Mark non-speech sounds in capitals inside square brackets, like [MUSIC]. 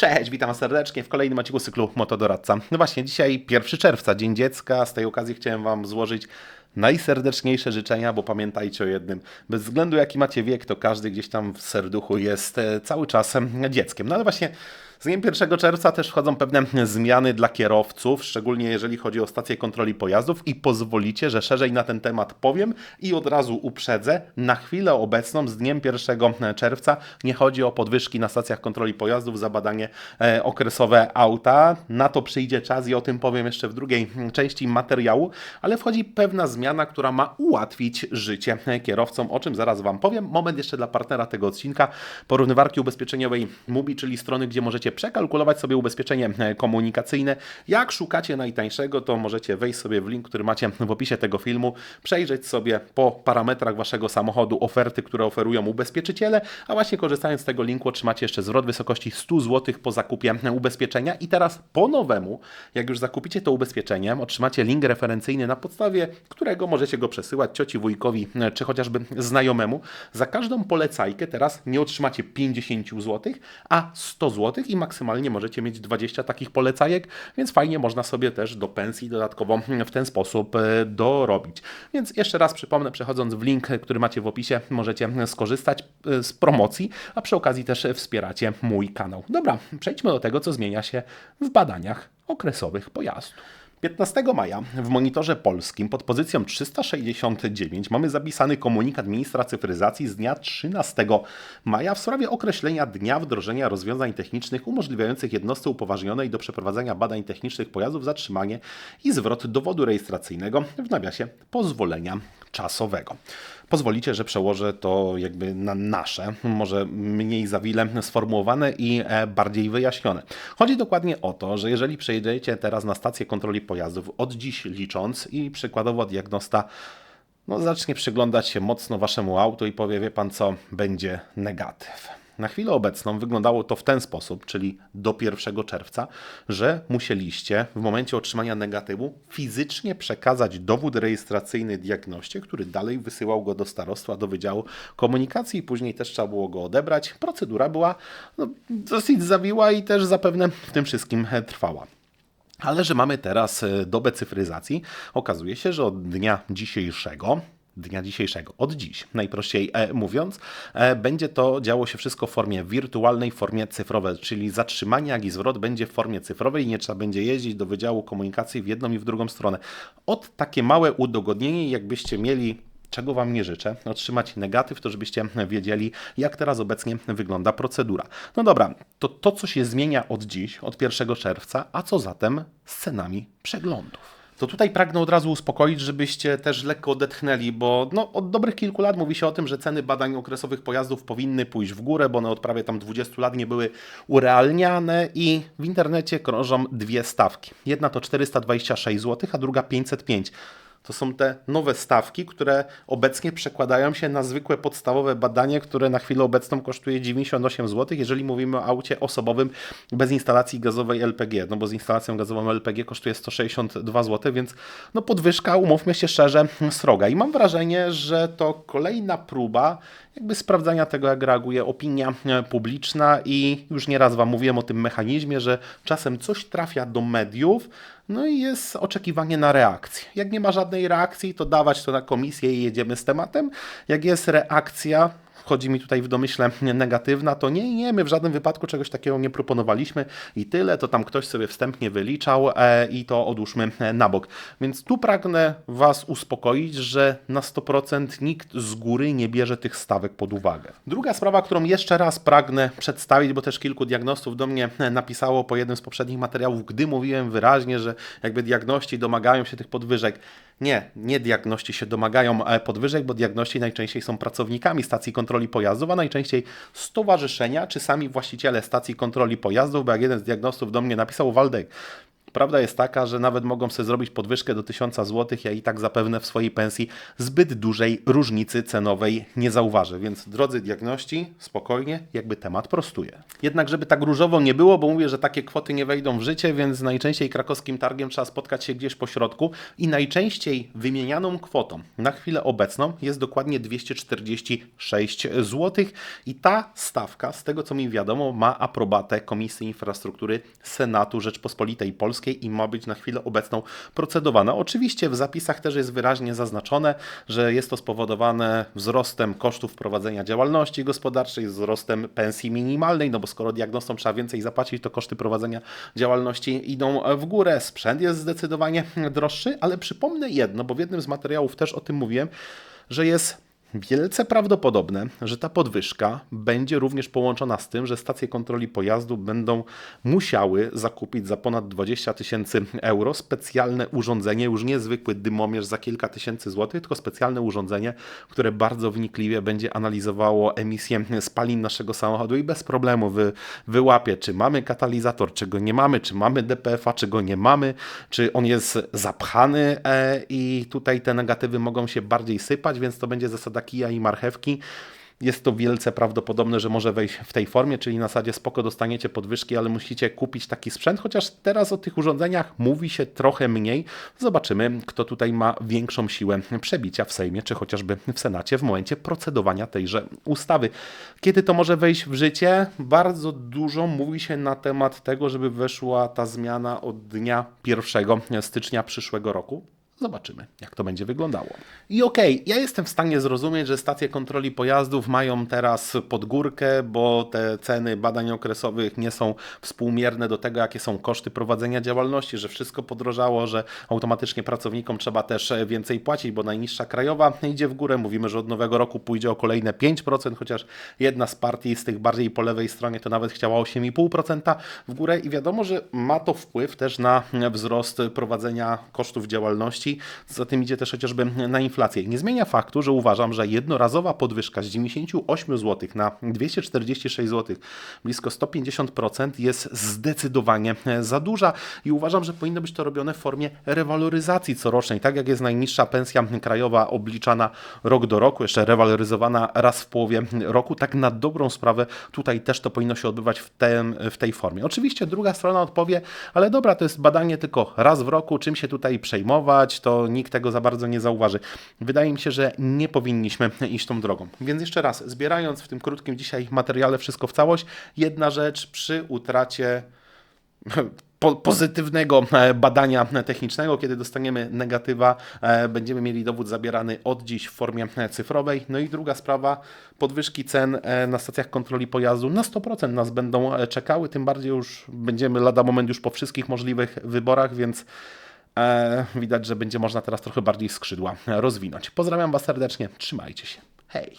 Cześć, witam serdecznie w kolejnym odcinku cyklu Motodoradca. No właśnie, dzisiaj 1 czerwca, Dzień Dziecka. Z tej okazji chciałem Wam złożyć najserdeczniejsze życzenia, bo pamiętajcie o jednym. Bez względu jaki macie wiek, to każdy gdzieś tam w serduchu jest e, cały czas dzieckiem. No ale właśnie z dniem 1 czerwca też wchodzą pewne zmiany dla kierowców, szczególnie jeżeli chodzi o stację kontroli pojazdów i pozwolicie, że szerzej na ten temat powiem i od razu uprzedzę. Na chwilę obecną z dniem 1 czerwca nie chodzi o podwyżki na stacjach kontroli pojazdów za badanie e, okresowe auta. Na to przyjdzie czas i o tym powiem jeszcze w drugiej części materiału, ale wchodzi pewna zmiana, która ma ułatwić życie kierowcom, o czym zaraz Wam powiem. Moment jeszcze dla partnera tego odcinka, porównywarki ubezpieczeniowej MUBI, czyli strony, gdzie możecie przekalkulować sobie ubezpieczenie e, komunikacyjne. Jak szukacie najtańszego, to możecie wejść sobie w link, który macie w opisie tego filmu, przejrzeć sobie po parametrach Waszego samochodu oferty, które oferują ubezpieczyciele, a właśnie korzystając z tego linku otrzymacie jeszcze zwrot wysokości 100 zł po zakupie ubezpieczenia i teraz po nowemu, jak już zakupicie to ubezpieczenie, otrzymacie link referencyjny, na podstawie którego możecie go przesyłać cioci, wujkowi e, czy chociażby znajomemu. Za każdą polecajkę teraz nie otrzymacie 50 zł, a 100 zł i maksymalnie możecie mieć 20 takich polecajek, więc fajnie można sobie też do pensji dodatkowo w ten sposób e, dorobić. Więc jeszcze raz przypomnę, przechodząc w link, który macie w opisie, możecie skorzystać e, z promocji, a przy okazji też wspieracie mój kanał. Dobra, przejdźmy do tego, co zmienia się w badaniach okresowych pojazdów. 15 maja w monitorze polskim pod pozycją 369 mamy zapisany komunikat ministra cyfryzacji z dnia 13 maja w sprawie określenia dnia wdrożenia rozwiązań technicznych umożliwiających jednostce upoważnionej do przeprowadzenia badań technicznych pojazdów zatrzymanie i zwrot dowodu rejestracyjnego w nawiasie pozwolenia czasowego. Pozwolicie, że przełożę to jakby na nasze, może mniej zawile sformułowane i e, bardziej wyjaśnione. Chodzi dokładnie o to, że jeżeli przejdziecie teraz na stację kontroli pojazdów od dziś licząc i przykładowo diagnosta no, zacznie przyglądać się mocno waszemu autu i powie, wie pan co, będzie negatyw. Na chwilę obecną wyglądało to w ten sposób, czyli do 1 czerwca, że musieliście w momencie otrzymania negatywu fizycznie przekazać dowód rejestracyjny diagnoście, który dalej wysyłał go do starostwa, do Wydziału Komunikacji później też trzeba było go odebrać. Procedura była no, dosyć zawiła i też zapewne w tym wszystkim trwała. Ale że mamy teraz e, dobę cyfryzacji, okazuje się, że od dnia dzisiejszego, dnia dzisiejszego, od dziś, najprościej e, mówiąc, e, będzie to działo się wszystko w formie wirtualnej, w formie cyfrowej, czyli zatrzymanie, jak i zwrot będzie w formie cyfrowej nie trzeba będzie jeździć do Wydziału Komunikacji w jedną i w drugą stronę. Od takie małe udogodnienie, jakbyście mieli czego Wam nie życzę, otrzymać negatyw, to żebyście wiedzieli, jak teraz obecnie wygląda procedura. No dobra, to to, co się zmienia od dziś, od 1 czerwca, a co zatem z cenami przeglądów? To tutaj pragnę od razu uspokoić, żebyście też lekko odetchnęli, bo no, od dobrych kilku lat mówi się o tym, że ceny badań okresowych pojazdów powinny pójść w górę, bo one od prawie tam 20 lat nie były urealniane i w internecie krążą dwie stawki. Jedna to 426 zł, a druga 505 to są te nowe stawki, które obecnie przekładają się na zwykłe podstawowe badanie, które na chwilę obecną kosztuje 98 zł, jeżeli mówimy o aucie osobowym bez instalacji gazowej LPG, no bo z instalacją gazową LPG kosztuje 162 zł, więc no podwyżka, umówmy się szczerze, sroga. I mam wrażenie, że to kolejna próba jakby sprawdzania tego, jak reaguje opinia publiczna i już nieraz Wam mówiłem o tym mechanizmie, że czasem coś trafia do mediów, no i jest oczekiwanie na reakcję. Jak nie ma żadnej reakcji, to dawać to na komisję i jedziemy z tematem. Jak jest reakcja, wchodzi mi tutaj w domyśle negatywna, to nie, nie, my w żadnym wypadku czegoś takiego nie proponowaliśmy i tyle, to tam ktoś sobie wstępnie wyliczał e, i to odłóżmy na bok. Więc tu pragnę Was uspokoić, że na 100% nikt z góry nie bierze tych stawek pod uwagę. Druga sprawa, którą jeszcze raz pragnę przedstawić, bo też kilku diagnostów do mnie napisało po jednym z poprzednich materiałów, gdy mówiłem wyraźnie, że jakby diagności domagają się tych podwyżek. Nie, nie diagności się domagają e, podwyżek, bo diagności najczęściej są pracownikami stacji kontroli pojazdów, a najczęściej stowarzyszenia czy sami właściciele stacji kontroli pojazdów, bo jak jeden z diagnostów do mnie napisał, Waldek, Prawda jest taka, że nawet mogą sobie zrobić podwyżkę do 1000 zł, ja i tak zapewne w swojej pensji zbyt dużej różnicy cenowej nie zauważę. Więc drodzy diagności, spokojnie, jakby temat prostuję. Jednak żeby tak różowo nie było, bo mówię, że takie kwoty nie wejdą w życie, więc najczęściej krakowskim targiem trzeba spotkać się gdzieś po środku i najczęściej wymienianą kwotą na chwilę obecną jest dokładnie 246 zł i ta stawka, z tego co mi wiadomo, ma aprobatę Komisji Infrastruktury Senatu Rzeczpospolitej Polskiej i ma być na chwilę obecną procedowana. Oczywiście w zapisach też jest wyraźnie zaznaczone, że jest to spowodowane wzrostem kosztów prowadzenia działalności gospodarczej, wzrostem pensji minimalnej, no bo skoro diagnostom trzeba więcej zapłacić, to koszty prowadzenia działalności idą w górę. Sprzęt jest zdecydowanie droższy, ale przypomnę jedno, bo w jednym z materiałów też o tym mówiłem, że jest Wielce prawdopodobne, że ta podwyżka będzie również połączona z tym, że stacje kontroli pojazdu będą musiały zakupić za ponad 20 tysięcy euro specjalne urządzenie, już nie zwykły dymomierz za kilka tysięcy złotych, tylko specjalne urządzenie, które bardzo wnikliwie będzie analizowało emisję spalin naszego samochodu i bez problemu wy, wyłapie, czy mamy katalizator, czy go nie mamy, czy mamy DPF-a, czy go nie mamy, czy on jest zapchany e, i tutaj te negatywy mogą się bardziej sypać, więc to będzie zasada kija i marchewki. Jest to wielce prawdopodobne, że może wejść w tej formie, czyli na zasadzie spoko dostaniecie podwyżki, ale musicie kupić taki sprzęt, chociaż teraz o tych urządzeniach mówi się trochę mniej. Zobaczymy, kto tutaj ma większą siłę przebicia w Sejmie, czy chociażby w Senacie w momencie procedowania tejże ustawy. Kiedy to może wejść w życie? Bardzo dużo mówi się na temat tego, żeby weszła ta zmiana od dnia 1 stycznia przyszłego roku. Zobaczymy, jak to będzie wyglądało. I okej, okay, ja jestem w stanie zrozumieć, że stacje kontroli pojazdów mają teraz podgórkę, bo te ceny badań okresowych nie są współmierne do tego, jakie są koszty prowadzenia działalności, że wszystko podrożało, że automatycznie pracownikom trzeba też więcej płacić, bo najniższa krajowa idzie w górę. Mówimy, że od nowego roku pójdzie o kolejne 5%, chociaż jedna z partii z tych bardziej po lewej stronie to nawet chciała 8,5% w górę i wiadomo, że ma to wpływ też na wzrost prowadzenia kosztów działalności za tym idzie też chociażby na inflację. Nie zmienia faktu, że uważam, że jednorazowa podwyżka z 98 zł na 246 zł, blisko 150% jest zdecydowanie za duża i uważam, że powinno być to robione w formie rewaloryzacji corocznej, tak jak jest najniższa pensja krajowa obliczana rok do roku, jeszcze rewaloryzowana raz w połowie roku, tak na dobrą sprawę tutaj też to powinno się odbywać w, tem, w tej formie. Oczywiście druga strona odpowie, ale dobra, to jest badanie tylko raz w roku, czym się tutaj przejmować, to nikt tego za bardzo nie zauważy. Wydaje mi się, że nie powinniśmy [LAUGHS] iść tą drogą. Więc jeszcze raz, zbierając w tym krótkim dzisiaj materiale wszystko w całość, jedna rzecz przy utracie [LAUGHS] po, pozytywnego e, badania technicznego, kiedy dostaniemy negatywa, e, będziemy mieli dowód zabierany od dziś w formie e, cyfrowej. No i druga sprawa, podwyżki cen na stacjach kontroli pojazdu na 100% nas będą czekały, tym bardziej już będziemy lada moment już po wszystkich możliwych wyborach, więc widać, że będzie można teraz trochę bardziej skrzydła rozwinąć. Pozdrawiam Was serdecznie, trzymajcie się. Hej!